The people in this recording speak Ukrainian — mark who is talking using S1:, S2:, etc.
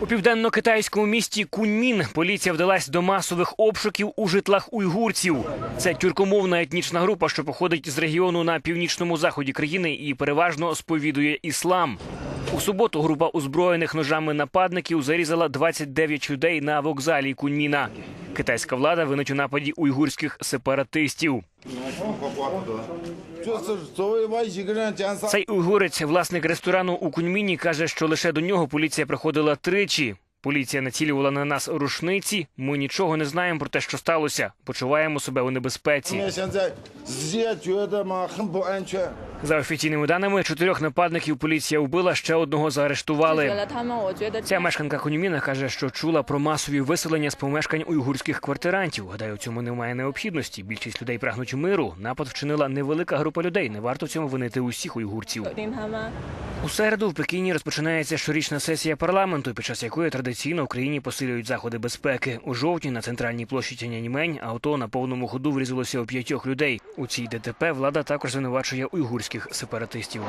S1: У південно-китайському місті Куньмін поліція вдалась до масових обшуків у житлах уйгурців. Це тюркомовна етнічна група, що походить з регіону на північному заході країни і переважно сповідує іслам. У суботу група озброєних ножами нападників зарізала 29 людей на вокзалі Куньміна. Китайська влада винить у нападі уйгурських сепаратистів. Цей угорець, власник ресторану у Куньміні, каже, що лише до нього поліція приходила тричі. Поліція націлювала на нас рушниці. Ми нічого не знаємо про те, що сталося. Почуваємо себе у небезпеці. За офіційними даними, чотирьох нападників поліція вбила ще одного заарештували. Ця мешканка Куньміна каже, що чула про масові виселення з помешкань уйгурських квартирантів. Гадаю, в цьому немає необхідності. Більшість людей прагнуть миру. Напад вчинила невелика група людей. Не варто в цьому винити усіх уйгурців. У середу в Пекіні розпочинається щорічна сесія парламенту, під час якої традиційно в країні посилюють заходи безпеки. У жовтні на центральній площі Тяньаньмень авто на повному ходу врізалося у п'ятьох людей. У цій ДТП влада також звинувачує уйгурських сепаратистів.